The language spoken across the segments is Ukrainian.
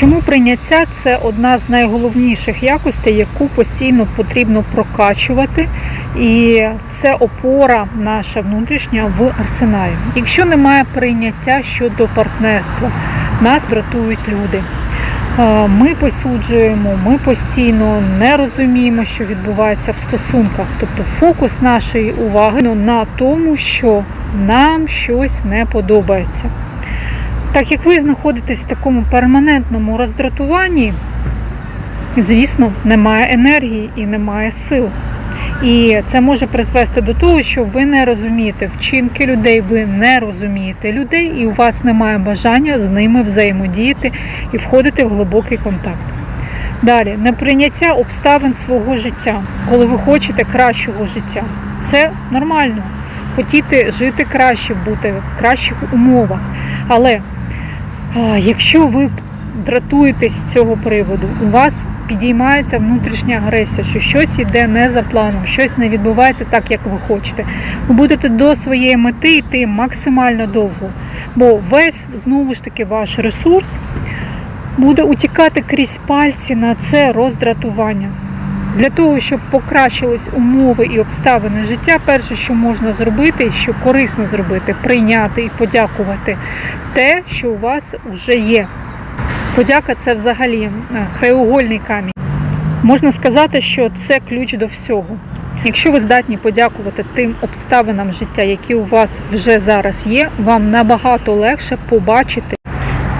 Чому прийняття це одна з найголовніших якостей, яку постійно потрібно прокачувати, і це опора наша внутрішня в арсеналі. Якщо немає прийняття щодо партнерства, нас дратують люди. Е, Ми посуджуємо, ми постійно не розуміємо, що відбувається в стосунках. Тобто фокус нашої уваги на тому, що нам щось не подобається. Так як ви знаходитесь в такому перманентному роздратуванні, звісно, немає енергії і немає сил. І це може призвести до того, що ви не розумієте вчинки людей, ви не розумієте людей, і у вас немає бажання з ними взаємодіяти і входити в глибокий контакт. Далі, неприйняття обставин свого життя, коли ви хочете кращого життя. Це нормально. Хотіти жити краще, бути в кращих умовах. Але якщо ви дратуєтесь з цього приводу, у вас підіймається внутрішня агресія, що щось йде не за планом, щось не відбувається так, як ви хочете. Ви будете до своєї мети йти максимально довго, бо весь знову ж таки ваш ресурс буде утікати крізь пальці на це роздратування. Для того, щоб покращились умови і обставини життя, перше, що можна зробити, що корисно зробити, прийняти і подякувати те, що у вас вже є. Подяка це взагалі е, краєугольний камінь. Можна сказати, що це ключ до всього. Якщо ви здатні подякувати тим обставинам життя, які у вас вже зараз є, вам набагато легше побачити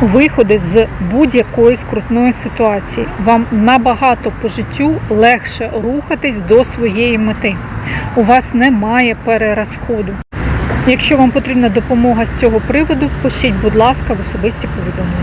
виходи з будь-якої скрутної ситуації. Вам набагато по життю легше рухатись до своєї мети. У вас немає перерозходу. Якщо вам потрібна допомога з цього приводу, пишіть, будь ласка, в особисті повідомлення.